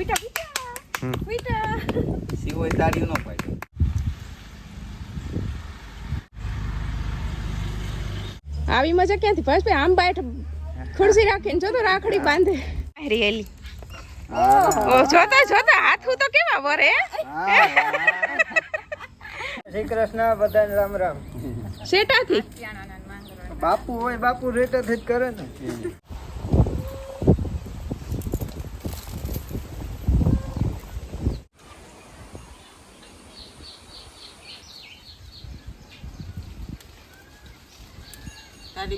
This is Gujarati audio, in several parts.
ફૂટા ફૂટા હમ. ફૂટા સીવો તારી નો પાડ્યો આવી મજા ક્યાંથી? ભાઈ ભાઈ આમ બાઈટ ખુરશી રાખીને જો તો રાખડી બાંધે. રિયલી ઓ જોતા જોતા હાથું તો કેવા વરે? શ્રી કૃષ્ણ બધાને રામ રામ. શેટાથી? બાપુ હોય બાપુ રેટાથી જ કરે ને.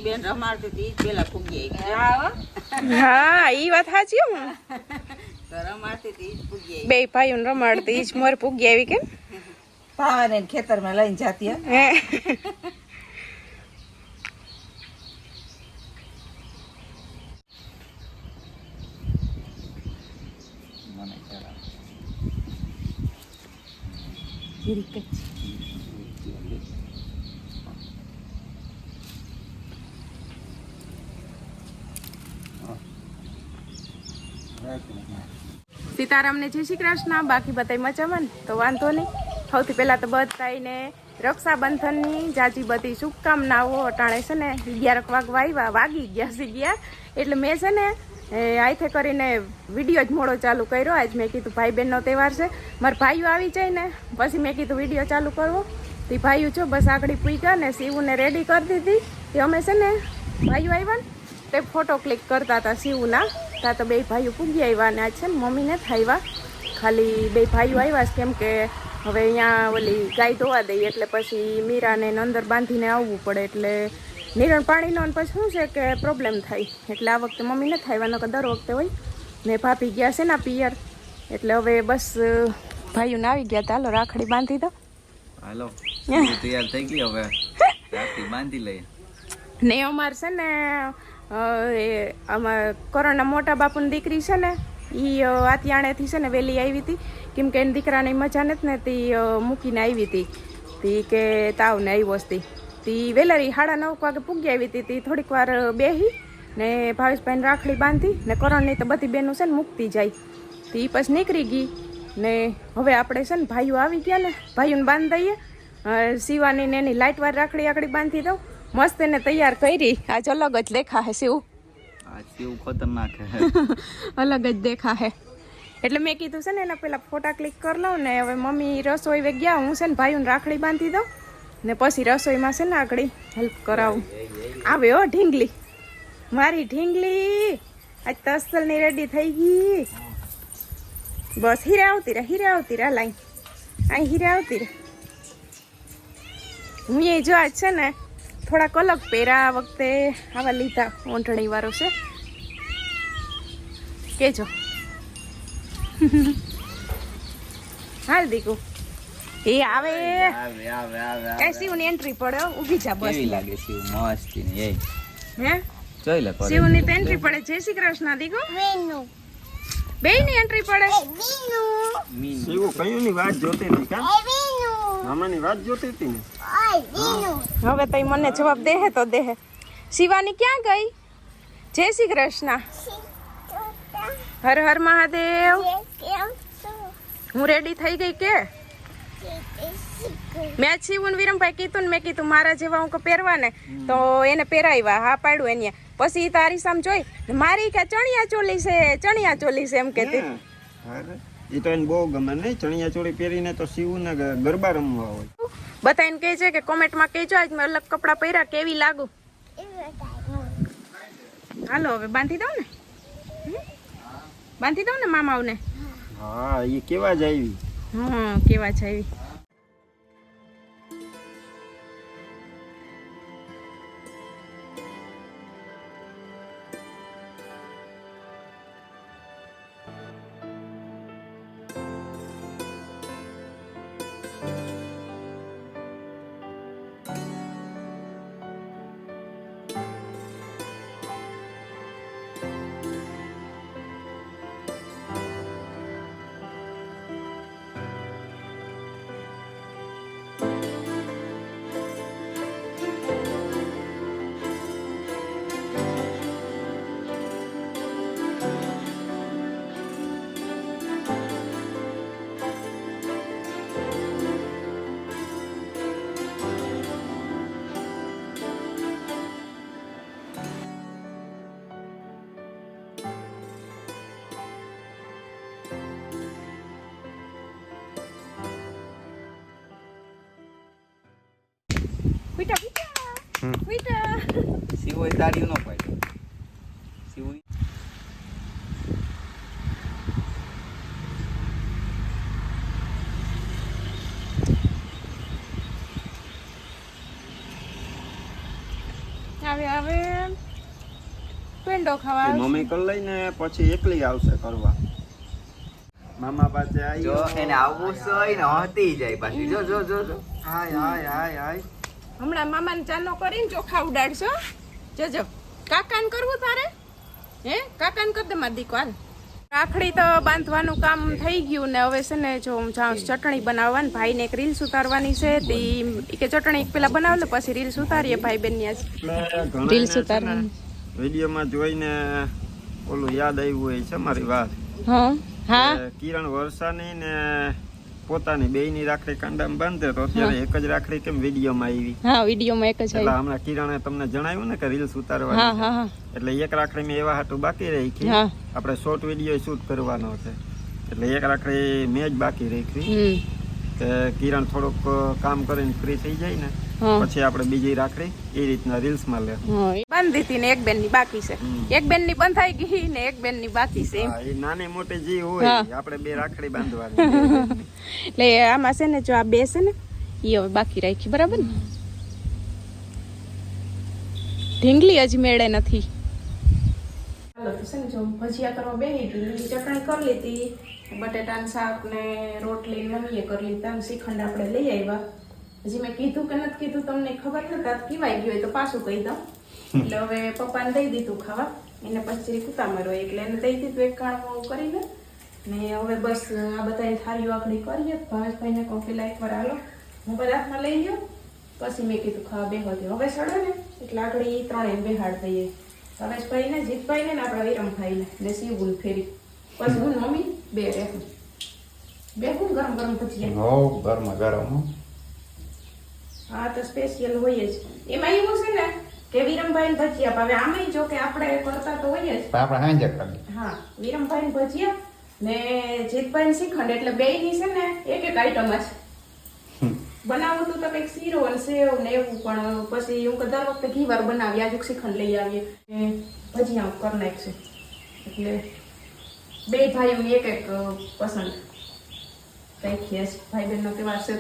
બેન રમાડતી હતી પેલા ફૂગી હા ઈ વાત સાચી હું. બે ભાઈઓ રમાડતી ઈ જ મોર ફૂગી આવી કેમ પાવાને ખેતરમાં લઈને જાતી હે. મને ખ્યાલ સીતારામને જય શ્રી કૃષ્ણ, બાકી બધાય મજામાં તો વાંધો નહીં. સૌથી પહેલાં તો બધાને રક્ષાબંધનની જાજી બધી શુભકામનાઓ અટાણે છે ને, અગિયારક વાગવા આવ્યા, વાગી ગયા સી ગયા. એટલે મેં છે ને આઈથે કરીને વીડિયો જ મોડો ચાલુ કર્યો. આજ મેં કીધું ભાઈ બહેનનો તહેવાર છે. મારા ભાઈઓ આવી જાય ને, પછી મેં કીધું વીડિયો ચાલુ કરવો. તે ભાઈઓ છો, બસ આગળ પૂગ્યા ને, શિવને રેડી કરી દીધી. તે અમે છે ને, ભાઈઓ આવ્યા ને, તે ફોટો ક્લિક કરતા હતા શિવના. ત્યાં તો બે ભાઈઓ પૂગી આવ્યા ને આ છે ને મમ્મીને થાય આવ્યા ખાલી બે ભાઈઓ આવ્યા છે કેમ કે હવે અહીંયા ઓલી ગાય ધોવા દઈએ એટલે પછી મીરાને અંદર બાંધીને આવવું પડે એટલે નિરણ પાણીનો અને પછી શું છે કે પ્રોબ્લેમ થાય. એટલે આ વખતે મમ્મીને જ આવ્યા નકર દર વખતે હોય. ને ભાભી ગયા છે ને પિયર. એટલે હવે બસ ભાઈઓને આવી ગયા ચાલો રાખડી બાંધી દો. હાલો તૈયાર થઈ ગઈ હવે. બાંધી લઈએ. ને અમાર છે ને એ આમાં કરોડના મોટા બાપુની દીકરી છે ને એ આતિયાણેથી છે ને વહેલી આવી હતી. કેમ કે એની દીકરાની મજા નથી ને, તે મૂકીને આવી હતી. તી કે તાવને આવ્યો હતી તી. વહેલારી સાડા નવ વાગે પૂગી આવી હતી. તી થોડીક વાર બેહી ને ભાવેશભાઈને રાખડી બાંધી ને કરણની તો બધી બેનું છે ને મૂકતી જાય. તી પછી નીકળી ગઈ ને હવે આપણે છે ને ભાઈઓ આવી ગયા ને, ભાઈઓને બાંધી દઈએ શિવાની ને એની લાઇટ વાર રાખડી આકડી બાંધી દઉં. મસ્ત એને તૈયાર કરી. આજ અલગ જ દેખા હે શિવ શિવ સીવ ખતરનાક હે. અલગ જ દેખા હે એટલે મેં કીધું છે ને એના પેલા ફોટા ક્લિક કરી લઉં ને હવે મમ્મી રસોઈ વે ગયા હું છે ને ભાઈઓને રાખડી બાંધી દઉં ને પછી રસોઈમાં છે ને આગળ હેલ્પ કરાવું. આવે હો ઢીંગલી. મારી ઢીંગલી આજ તસલની રેડી થઈ ગઈ. બસ હીરા આવતી રહે હીરા આવતી રહે લાઈ અહીં હીરા આવતી રહે. હું એ જો આજ છે ને થોડાક અલગ પહેરા આ વખતે આવા લીધા ઓંઠણી વાળો છે. કેજો. હાલ દીકુ. એ આવે. કઈ શિવ. શિવની એન્ટ્રી પડે ઊભી જા બસ. કેવી લાગે શિવ? મસ્તની એ. હે? જોઈ લે શિવ શિવની તો એન્ટ્રી પડે. જય શ્રી કૃષ્ણ દીકુ. બે ની એન્ટ્રી પડે. મીન. શિવ કયું ની વાત જોતી કા? મામાની વાત જોતી હતી ને? હવે તઈ મને જવાબ દેહે તો દેહે. શિવાની ક્યાં ગઈ? જય શ્રી કૃષ્ણ. હર હર મહાદેવ. હું રેડી થઈ ગઈ કે? મેં શિવન વિરમભાઈ કીધું ને મેં કીધું મારા જેવા હું પહેરવા ને તો એને પહેરાવ્યા હા પાડ્યું એને. પછી તારી સામ જોઈ મારી કે ચણિયા ચોલી છે ચણિયા ચોલી છે એમ કે અરે. એ તો એને બહુ ગમે નહીં. ચણિયા ચોળી પહેરીને તો શિવને ને ગરબા રમવા હોય. બધાને કહે છે કે કોમેન્ટમાં કહેજો આજ મેં અલગ કપડાં પહેર્યા કેવી લાગુ? હાલો હવે બાંધી દઉં ને? બાંધી દઉં ને મામાઓને? હા એ કેવા જ આવી. હા કેવા છે એવી શિવો તારી ન પાડે. શિવો હવે હવે પેંડો ખાવા મમ્મી કરી લઈને પછી એકલી આવશે કરવા. મામા પાસે આવી જો એને આવવું છે ને હતી જાય પાછી. જો જો જો જો. હાય હાય હાય હાય. હમણાં મામાને ચાનો કરીને ચોખા ઉડાડશો. જજો. કાકાને કરવું તારે? હે? કાકાને કર દે મારી દીકો હાલ. રાખડી તો બાંધવાનું કામ થઈ ગયું ને હવે છે ને જો હું જાઉં ચટણી ચટણી બનાવવાની. ભાઈને એક રીલ્સ ઉતારવાની છે. તે કે ચટણી પેલા બનાવ લે પછી રીલ્સ ઉતારીએ ભાઈ બેનની આજે રીલ્સ ઘણાને વીડિયો માં ઉતારવાની. વિડીયોમાં જોઈને ઓલું યાદ આવ્યું હોય છે મારી વાત. હા હા. કિરણ વરસાની ને પોતાની બેયની રાખડી કાંડામાં બાંધે તો અત્યારે એક જ રાખડી કેમ વિડીયોમાં આવી? હા વિડીયોમાં એક જ એટલે આવી. હમણાં કિરણે તમને જણાવ્યું ને કે રીલ્સ ઉતારવા હા હા એટલે એક રાખડી મેં એવા હાટું બાકી રાખી. આપણે શોર્ટ વીડિયો શૂટ કરવાનો છે. એટલે એક રાખડી મેં જ બાકી રાખી. કે કિરણ થોડુંક કામ કરીને ફ્રી થઈ જાય ને પછી આપણે બીજી રાખડી એ રીતના રીલ્સમાં લે બાંધી હતી ને એક બેનની બાકી છે. એક બેનની બંધાઈ ગઈ ને એક બેનની બાકી છે. એ નાની મોટી જે હોય આપણે બે રાખડી બાંધવાની. એટલે આમાં છે ને જો આ બે છે ને એ હવે બાકી રાખી બરાબર ને? ઢીંગલી હજી મેળે નથી. હાલો તો છે ને જો ભજીયા કરવા બેહી ચટણી કરી લીધી. બટેટાનું શાક ને રોટલી મમ્મીએ કરી લીધા શ્રીખંડ આપણે લઈ આવ્યા. હજી મેં કીધું કે નથી કીધું, તમને ખબર નતા પીવાઈ ગયું હોય તો પાછું કહી દઉં. એટલે હવે પપ્પાને દઈ દીધું ખાવા. એને પછી કૂતા રહ્યો એટલે એને દઈ દીધું એક કાણું કરીને. ને હવે બસ આ બધાની થાળીઓ આપણી કરીએ. ભાવેશભાઈને કહું પેલા એકવાર હાલો. મોબાઈલ હાથમાં લઈ ગયો. પછી મેં કીધું ખાવા બેહો હવે સડે ને. એટલે આગળ એ ત્રણેય બેહાડ દઈએ ભાવેશભાઈ ને જીતભાઈ ને આપણા વિરમભાઈ ને શિવગુણ ફેરી. પછી હું મમ્મી બે રહેવું બેહું ગરમ ગરમ ભજીયા હો ગરમા ગરમ. હો. તો સ્પેશિયલ હોય જ. એમાં એવું છે ને કે વિરમભાઈ ભજીયા ભાવે. આમાંય જો કે આપણે કરતા તો હોય જ. આપણે હાંજે કરી હા વિરમભાઈ ભજીયા ને જીતભાઈ શ્રીખંડ એટલે બે ની છે ને એક એક આઈટમ જ. બનાવું તો કંઈક શીરો અને સેવ ને એવું પણ પછી હું દર વખતે ઘી વાર બનાવી આજે શ્રીખંડ લઈ આવીએ. ભજીયા કરી નાખશે. એટલે બે ભાઈઓ એક એક પસંદ. કઈ ખેસ ભાઈ બહેનનો તહેવાર છે.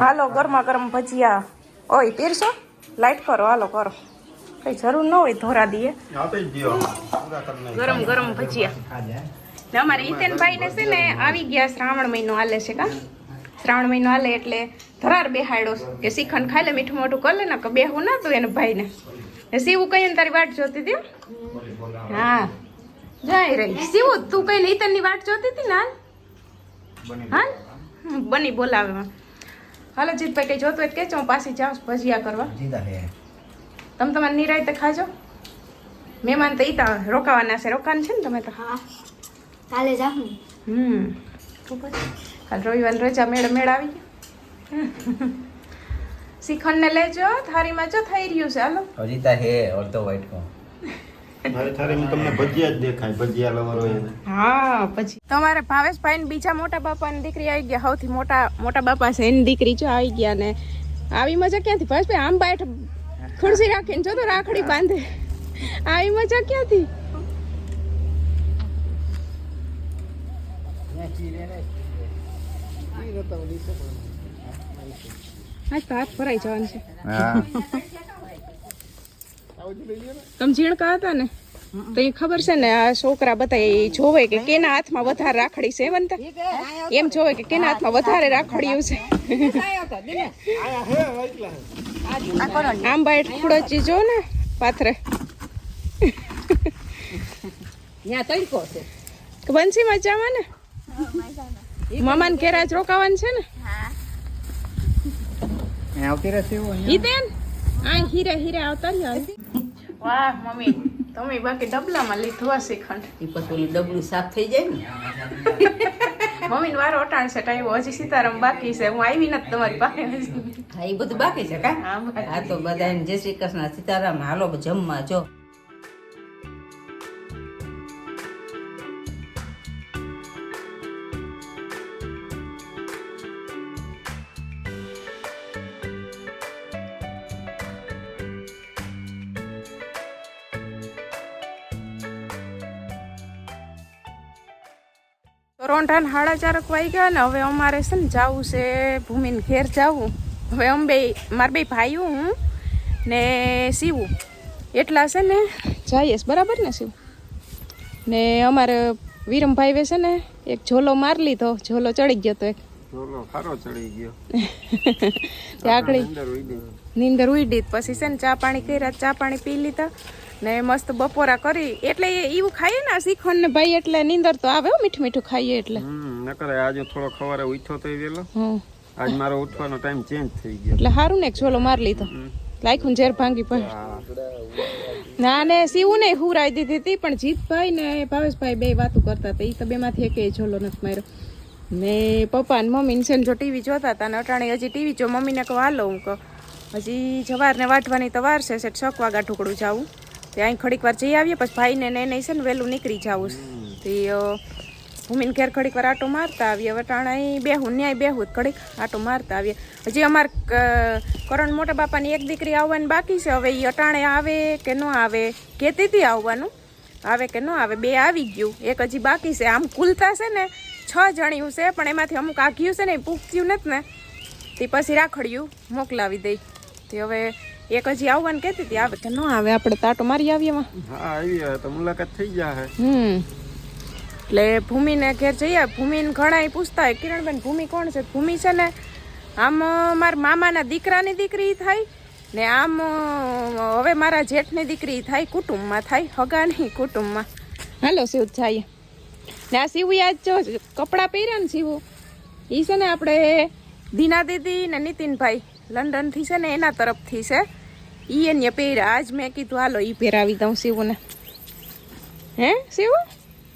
હાલો ગરમા ગરમ ભજીયા. ઓય પીરસો લાઈટ કરો હાલો કરો. કઈ જરૂર ન હોય ધોરા દઈએ. ગરમ ગરમ ભજીયા. અમારે હિતેનભાઈ ને છે ને આવી ગયા શ્રાવણ મહિનો હાલે છે કા? શ્રાવણ મહિનો હાલે એટલે ધરાર બેહાડો કે શ્રીખંડ ખાઈ લે મીઠું મોઠું કરી લે ને કે બેહવું ના તું એને ભાઈને. એ શિવું કહીએ ને તારી વાટ જોતી હતી? હા. જાય રહી શિવું તું કઈ નહીં ની વાટ જોતી હતી ને હાલ? હા બની બોલાવે હાલો જીતભાઈ કઈ જોતું હોય તો કહેજો હું પાછી જાઉં ભજીયા કરવા. તમે તમારે નિરાયતે ખાજો. મહેમાન તો ઈતા રોકાવાના છે. રોકાવાનું છે ને તમે તો? હા. કાલે જાઉં હમ. કાલ રવિવાર રજા મેળ મેળ આવી ગયા. શ્રીખંડ ને લેજો થારીમાં જો થઈ રહ્યું છે. હાલો. જીતા હે અડધો વાઈટ કો મારી થાળીમાં તમને ભજીયા જ દેખાય ભજીયા લવર હોય હા પછી તમારે ભાવેશભાઈ ને બીજા મોટા બાપાની દીકરી આવી ગયા સૌથી મોટા મોટા બાપા છે એની દીકરી જો આવી ગયા ને. આવી મજા ક્યાંથી? ભાવેશભાઈ આમ બેઠ ખુરશી રાખીને જો તો રાખડી બાંધે. આવી મજા ક્યાંથી? આજ તો હાથ ભરાઈ જવાનું છે. હા. તમે ઝીણકા હતા ને તો એ ખબર છે ને આ છોકરા બધા એ જોવે કે કેના હાથમાં વધારે રાખડી છે બનતા એમ જોવે કે કેના હાથમાં વધારે રાખડીયું છે. આમ બાય થોડો જો ને પાથરે. બંસી મજામાં ને મામાને ઘેર આજ રોકાવાનું છે ને? આવતી રહેશે એવું હિતેન આ હીરે હીરે આવતા રહ્યા વાહ મમ્મી તમે બાકી ડબલામાં લીધું હશે ખંડ એ પછી ઓલું ડબલું સાફ થઈ જાય ને? મમ્મીને વારો અટાણ છે ટાઈમ હજી સીતારામ બાકી છે. હું આવી નથી તમારી પાસે હા એ બધું બાકી છે કા? આ હા તો બધા જય શ્રી કૃષ્ણ. સીતારામ હાલો જમવા જો. તો રોંઢાને સાડા ચારક વાઈ ગયા ને હવે અમારે છે ને જવું છે ભૂમિને ઘેર જવું. હવે અમે બે મારા બે ભાઈઓ હું ને સીવું એટલા છે ને જઈએ બરાબર ને શિવ? ને અમારે વિરમભાઈ છે ને એક ઝોલો માર લીધો ઝોલો ચડી ગયો તો એક. ચડી ગયો. તે આગળ નીંદર ઉડી પછી છે ને ચા પાણી કર્યા ચા પાણી પી લીધા. ને મસ્ત બપોરા કરી. એટલે એવું ખાઈએ ને શીખોન ને ભાઈ એટલે નીંદર તો આવે હો, મીઠું મીઠું ખાઈએ એટલે. નકર આજે થોડો ખવારે ઉઠ્યો તો વેલો. આજ મારો ઉઠવાનો ટાઈમ ચેન્જ થઈ ગયો. એટલે સારું ને એક ઝોલો માર લીધો. લાયખું ઝેર ભાંગી પણ ના ને સીવું ને હુરાઈ દીધી હતી પણ જીતભાઈ ને ભાવેશભાઈ બે વાતો કરતા હતા. એ તો બેમાંથી એક ઝોલો નથી માર્યો. ને પપ્પા ને મમ્મી છે ને જો ટીવી જોતા હતા ને અટાણે હજી ટીવી જો મમ્મીને કહો હાલો હું કહું. હજી જવારને વાટવાની તો વાર છે સેટ છક વાગા ઢુકડું જાવું. તે અહીં ઘડીક વાર જઈ આવીએ, પછી ભાઈને ને નહીં છે ને વહેલું નીકળી જાવું તે ભૂમિને ઘેર ઘડીક વાર આટો મારતા આવીએ. વટાણા બેહું, ન્યાય બેહું ઘડીક આટો મારતા આવીએ. હજી અમાર કરણ મોટા બાપાની એક દીકરી આવવાની બાકી છે. હવે એ અટાણે આવે કે ન આવે, કહેતી હતી આવવાનું. આવે કે ન આવે, બે આવી ગયું. એક હજી બાકી છે. આમ કુલતા છે ને, છ જણ્યું છે, પણ એમાંથી અમુક આઘ્યું છે ને, એ પૂગત્યું નથી ને. તે પછી રાખડ્યું મોકલાવી દઈ. તે હવે એક હજી આવવાનું કહેતી હતી આવે કે ન આવે આપણે તાટો મારી આવીએ એમાં. હા આવી તો મુલાકાત થઈ જાય હમ. એટલે ભૂમિને ઘેર જઈએ ભૂમિને ઘણા પૂછતા હોય કિરણબેન ભૂમિ કોણ છે? ભૂમિ છે ને આમ મારા મામાના દીકરાની દીકરી થાય ને આમ હવે મારા જેઠની દીકરી થાય કુટુંબમાં થાય હગાની કુટુંબમાં. હાલો શિવ જઈએ. ને આ શિવ યાદ જો કપડાં પહેર્યા ને શિવ એ છે ને આપણે દીના દીદી ને નીતિનભાઈ લંડનથી છે ને એના તરફથી છે. ઈ એને પહેર્યા. આજ મેં કીધું હાલો ઈ પહેરાવી દઉં શિવને. હે શિવ.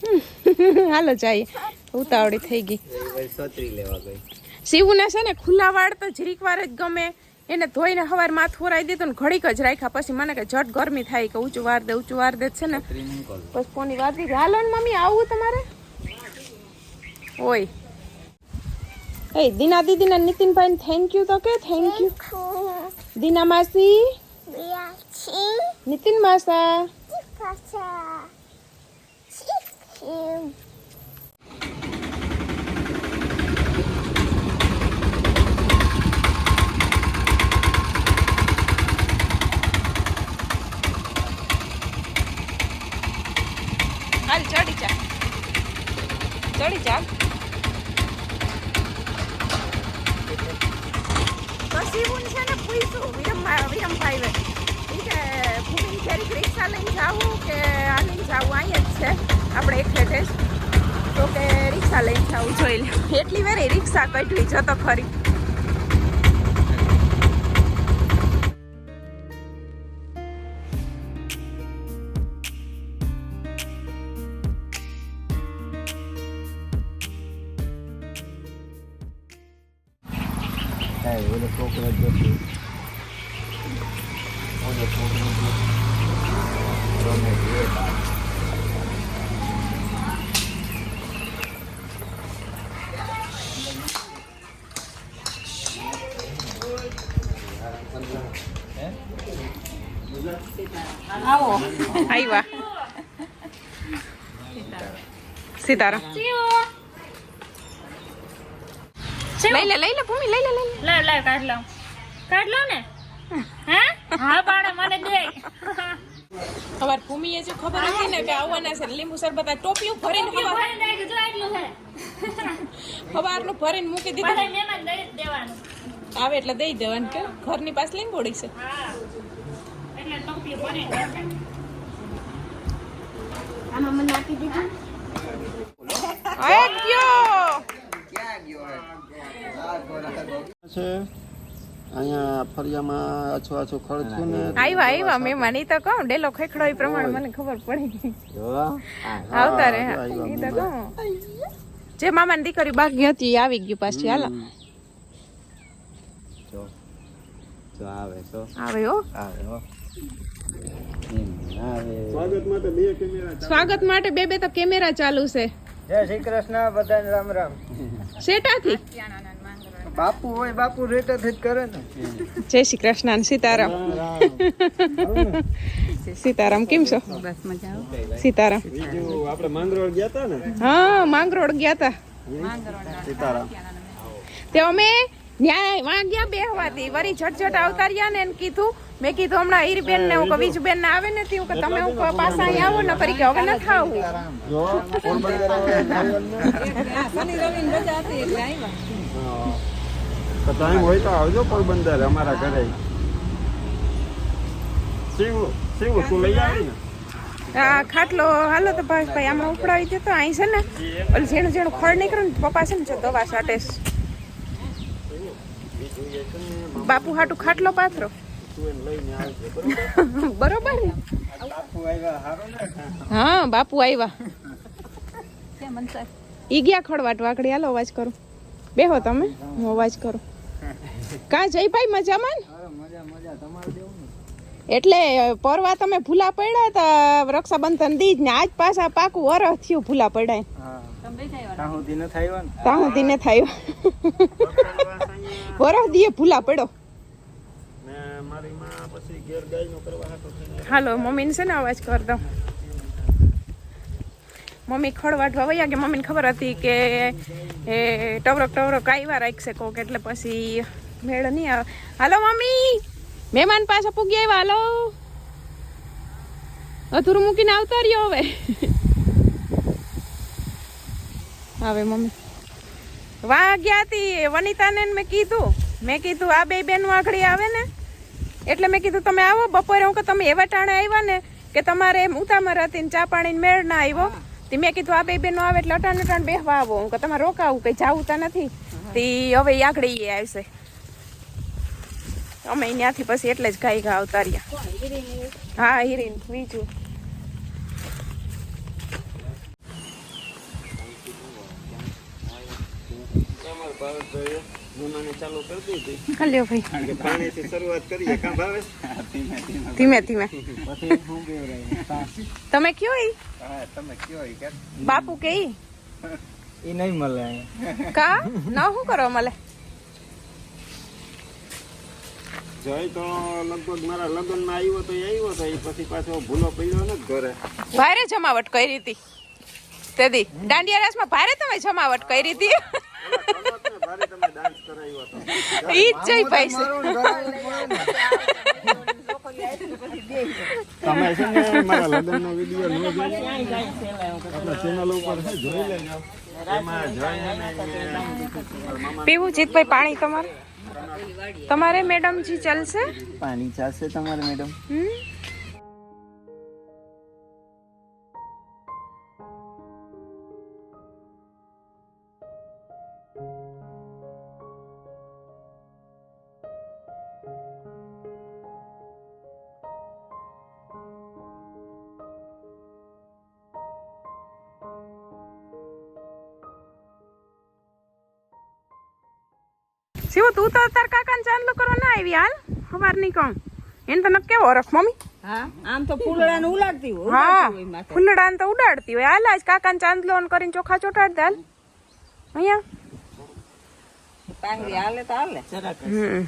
હાલો જાય ઉતાવળી થઈ ગઈ. શિવને છે ને ખુલ્લા વાળ તો જરીક વાર જ ગમે. એને ધોઈને હવાર માથું રાઈ દીધું ને ઘડીક જ રાખ્યા. પછી મને કે જટ ગરમી થાય કે ઊંચું વાર દે ઊંચું વાર દે છે ને. પછી કોની વાત નહીં. હાલો ને મમ્મી આવું તમારે? ઓય. એ દીના દીદી ને નીતિનભાઈ થેન્ક યુ તો કે થેન્ક યુ દીના માસી. નીતિન માસા હાલ ચડી જા ચડી જા પછી હું છે ને પૂછ્યું વિરમ વિરમભાઈ વે ઈ કે ભૂમિ ક્યારેક રિક્ષા લઈને જાવું કે હાલીને જાવું અહીંયા જ છે. આપણે એક હેઠે તો કે રિક્ષા લઈને જાવું જોઈ લે એટલી વાર રિક્ષા કઢવી જતો ખરી. સીતારામ લઈ લે લઈ લે ભૂમિ લઈ લે લઈ લે. લે કાઢ લઉં કાઢ લઉં ને. હે? હા પાડે મને દે. ભૂમિએ જો ખબર હતી ને કે આવવાના છે લીંબુ શરબત આ ટોપિયું ભરીને ખબર ભરી દે જો છે. ખબરનું ભરીને મૂકી બધા દીધું મહેમાન દઈ દેવાનું. આવે એટલે દઈ દેવાનું કે ઘરની પાસે લીંબોડી છે. હા. એટલે ટોપલી ભરી આમાં મને આપી દીધું આ ગયો ક્યાં ગયો હે? આ ગોળા ગો- છે. અહીંયા ફરિયામાં આછું આછું ખર્ચું ને આવ્યા આવ્યા તો કહું ડેલો ખેખડો એ પ્રમાણે મને ખબર પડી જો. આવતા રે તો કહું. જે મામાની દીકરી બાકી હતી આવી ગયું પાછી હાલો. જો જો આવે આવે હો. આવે હો. સ્વાગત માટે બે કેમેરા સ્વાગત માટે બે બે તો કેમેરા ચાલુ છે. જય શ્રી કૃષ્ણ બધાને રામ રામ. શેટાથી? બાપુ હોય બાપુ રેટાથી જ કરે ને. જય શ્રી કૃષ્ણ અને સીતારામ. સીતારામ કેમ છો? બસ મજા સીતારામ. બીજું આપણે માંગરોળ ગયા હતા ને હા માંગરોળ ગયા તા. સીતારામ. તે અમે ન્યાય વાં ગયા બેહવાથી વરી ઝટઝટ આવતા રહ્યા ને એને કીધું મેં કીધું હમણાં હીરબેન ને હું બીજુબેન ને આવે નથી હું કે તમે હું પાછા અહીં આવો ને કરી કે હવે ન ખાવું. જો ટાઈમ હોય તો આવજો પોરબંદર અમારા ઘરે. શિવ શિવ તું લઈ આવી ને? આ ખાટલો હાલો તો ભાઈ ભાઈ આમાં ઉપડાવી દેતો અહીં છે ને ઓલું ઝીણું ઝીણું ખોળ નીકળે ને પપ્પા છે ને જો દવા સાટે છે. બાપુ હાટુ ખાટલો પાથરો. બરોબર હા, બાપુ આવ્યા ઈ ગયા ખડવાટ વાકડી. હાલો, અવાજ કરો. બેહો તમે, હું અવાજ કરો. કા જયભાઈ મજામાં એટલે પરવા તમે ભૂલા પડ્યા તા, રક્ષાબંધન દીજ ને આજ પાછા પાકું વરસ થયું ભૂલા પડ્યા ત્યાં સુધી ને થયો વરસ દીએ ભૂલા પડ્યો ને મારી માં પછી ઘેર ગાયનો કરવા હાટો થઈને હાલો મમ્મીને છે ને અવાજ કર દઉં. મમ્મી ખડવાટવા વયા કે મમ્મીને ખબર હતી કે એ ટવરક ટવરક આવ્યા રાખશે કોક એટલે પછી મેળ નહીં આવે. હાલો મમ્મી! મહેમાન પાછા પૂગી આવ્યા. હાલો. અધૂરું મૂકીને આવતા રહ્યો હવે. આવે મમ્મી. વાહ ગયા હતી વનિતાને મેં કીધું. મેં કીધું આ બે બેન આગળ આવે ને? એટલે મેં કીધું તમે આવો બપોરે. હું કે તમે એવા ટાણે આવ્યા ને કે તમારે એમ ઉતામર હતી ચા પાણી મેળ ના આવ્યો. તે મેં કીધું આ બે બેનો આવે એટલે અટાણ અટાણ બેહવા આવો. હું કે તમારે રોકાવું કઈ જાવું તો નથી. તે હવે આગળી આવશે. અમે ત્યાંથી પછી એટલે જ ગાઈ ગા આવતા રહ્યા હા હિરીન બીજું. ભાવેશભાઈએ જૂનાને ચાલુ કરી દીધી. હલ્યો ભાઈ. પાણીથી શરૂઆત કરીએ કાં ભાવેશ ધીમે ધીમે. તમે કયો ઈ? તમે કયો ઈ બાપુ કે ઈ? નહીં મળે કા? ના શું કરો મળે? જય તો લગભગ મારા લગ્નમાં આવ્યો તો આવ્યો તો એ પછી પાછો ભૂલો પડ્યો ને ઘરે. ભારે જમાવટ કરી હતી. તેદી દાંડિયા રાસમાં ભારે તમે જમાવટ કરી હતી ભારે તમે ડાન્સ કરાવ્યો હતો ઈ જ જઈ પૈસે. તમે છે ને મારા લગ્નનો વીડિયો ન જોયો આપણા ચેનલ ઉપર છે જોઈ લેજો. એમાં જય પીવું જીતભાઈ પાણી તમારે? તમારે મેડમજી ચાલશે? પાણી ચાલશે તમારે મેડમ? હમ? શિવ તું તો તાર કાકાને ચાંદલો કરવા ના આવી હાલ. સવારની કહું એને તો ન કેવો રખ મમ્મી? હા આમ તો ફૂલડાને ઉડાડતી હોય હા ફૂલડાને તો ઉડાડતી હોય. હાલ આજ કાકાને ચાંદલો કરીને ચોખા ચોટાડ દે હાલ. અહીંયા. પાંગરી હાલે તો હાલે. હમ.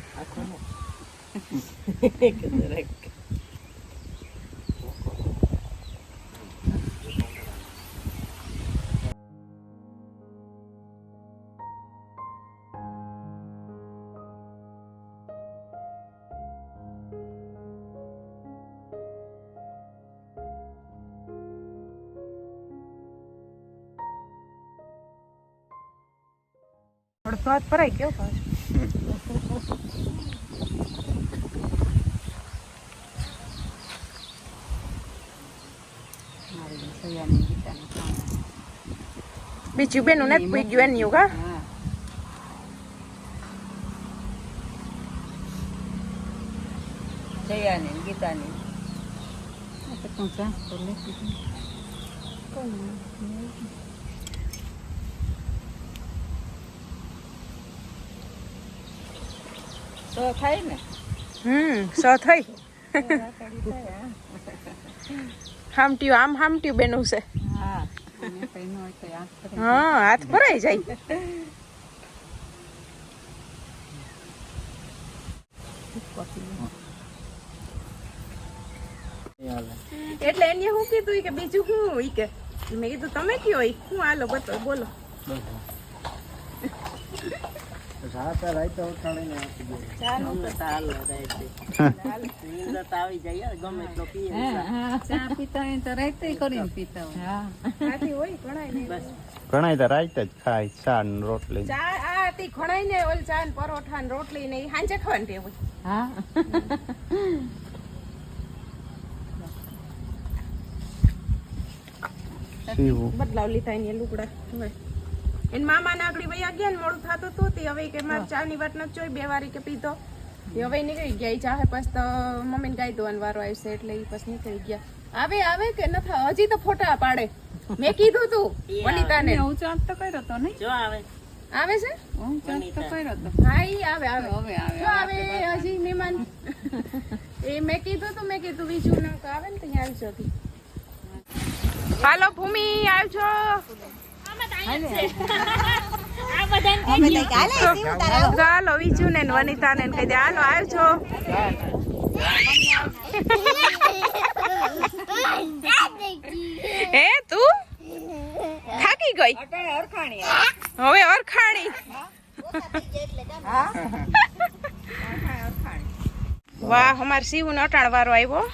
થોડો સ્વાદ પરાઈ ગયો પાછો બીજું બેનું નથી પૂઈ ગયું એનું કા જયાની ને ગીતાની તો થાય ને? હમ સ થઈ. હામટ્યું આમ હામટ્યું બેનું છે. હા હા હાથ ભરાઈ જાય. એટલે એને શું કીધું કે બીજું શું ઈ કે. મેં કીધું તમે કયો હું હાલો બતો બોલો. ઘણા તો રાતે જ ખાય, ચા ને રોટલી. ચા આ હતી ઘણાય ને ઓલ ચા ને પરોઠા ને રોટલી ને ઈ હાંજે ખાવાની ટેવ હોય હા સીવું બદલાવ લીધા એને લુગડા. હવે એને મામા ને આગળ વયા ગયા ને મોડું થતું હતું તે હવે કે મારે ચા ની વાત નથી જોઈ બે વારી કે પીધો. એ હવે નીકળી ગયા ઈ ચાહે પછી તો મમ્મી ને ગાય દોવાનો વારો આવશે એટલે એ પછી નીકળી ગયા. આવે આવે કે નથી હજી તો ફોટા પાડે. મેં કીધું તું વનિતાને. હું ચાંદ તો કર્યો તો નહીં. જો આવે. આવે છે? હું ચાંદ તો કર્યો તો. હા ઈ આવે આવે. હવે આવે જો આવે હજી મહેમાન. એ મેં કીધું તું મેં કીધું બીજું ના આવે ને ત્યાં આવી જતી હાલો ભૂમિ આવજો. ચાલો બીજું ને વનિતા ને કહી દે હાલો આવજો હે તું? થાકી ગઈ? હવે અરખાણી વાહ અમાર શિવ નો અટાણ વારો આવ્યો.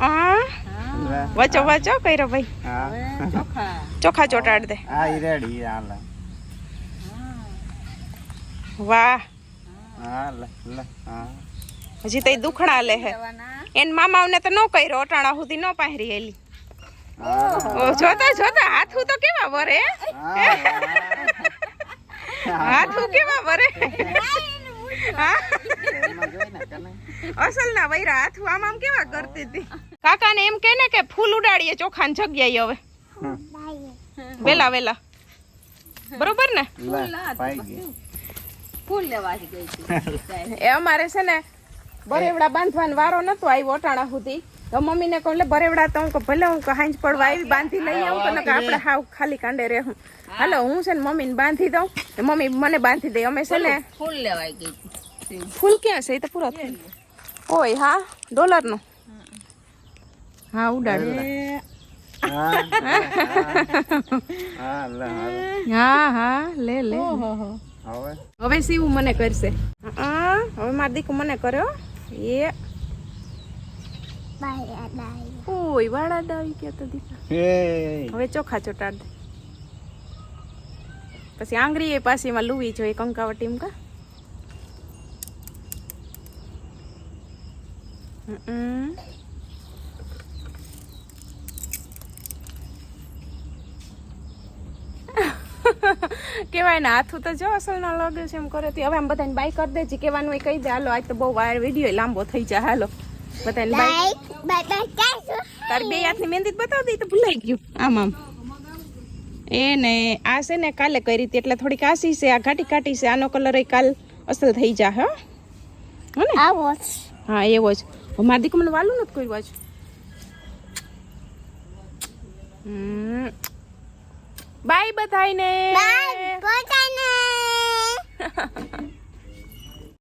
હા વચો વચો કર્યો ભાઈ. ચોખા. ચોખા ચોટાડ દે. હા ઈ રેડી હાલ. વાહ. હા લે લે હા. હજી તઈ દુખણા લે હે. એન મામાઓને તો નો કર્યો અટાણા સુધી નો પહેરી એલી ઓ જોતા જોતા હાથું તો કેવા વરે? હાથું કેવા વરે? અસલ ના વૈરા હાથું આમ આમ કેવા કરતી હતી? કાકા ને એમ કે ને કે ફૂલ ઉડાડીએ ચોખા ની જગ્યાએ હવે. વેલા વેલા. બરોબર ને? ફૂલ લેવા ગઈ એ અમારે છે ને બરેવડા બાંધવાનો વારો નતો આવ્યો અટાણા સુધી. તો મમ્મી ને કહું લે બરેવડા તો હું કે ભલે હું કહું હાંજ પડવા આવી બાંધી લઈ આવું તો નકર આપણે હાવ ખાલી કાંડે રહેવું. હાલો હું છે ને મમ્મી ને બાંધી દઉં મમ્મી મને બાંધી દે. અમે છે ને ફૂલ લેવાઈ ગઈ ફૂલ ક્યાં છે? એ તો પૂરો થઈ ઓય હા ડોલરનું હા ઉડાડ. હા હા લે હાલ. હા હા. લે હવે સીવું મને કરશે. હવે માર દીકુ મને કર્યો. એ. ઓય વાળા દાવી ગયા તો દીકરા. હવે ચોખા ચોટાડ દે. પછી આંગળી એ પાસીમાં લુવી જોઈએ કંકાવટી કા. હમ. કેવાય ને હાથું તો જો અસલ ના લાગે છે એમ કરે. હવે આમ બધાને બાય કરી દેજે. કહેવાનું એ કહી દે હાલો આજ તો બહુ વાર વીડિયો લાંબો થઈ જાય. હાલો બધાને બાય તારી બે હાથની મહેંદી બતાવી દઈ તો ભૂલાઈ ગયું. આમ આમ. એ ને આ છે ને કાલે કરી હતી એટલે થોડીક આસી છે આ ઘાટી કાટી છે આનો કલર કાલ અસલ થઈ જા હો. હો ને? હા એવો જ. મારી દીકરી મને વાલું નથી કર્યું આજ. હમ. બાય બધાને બાય બધાને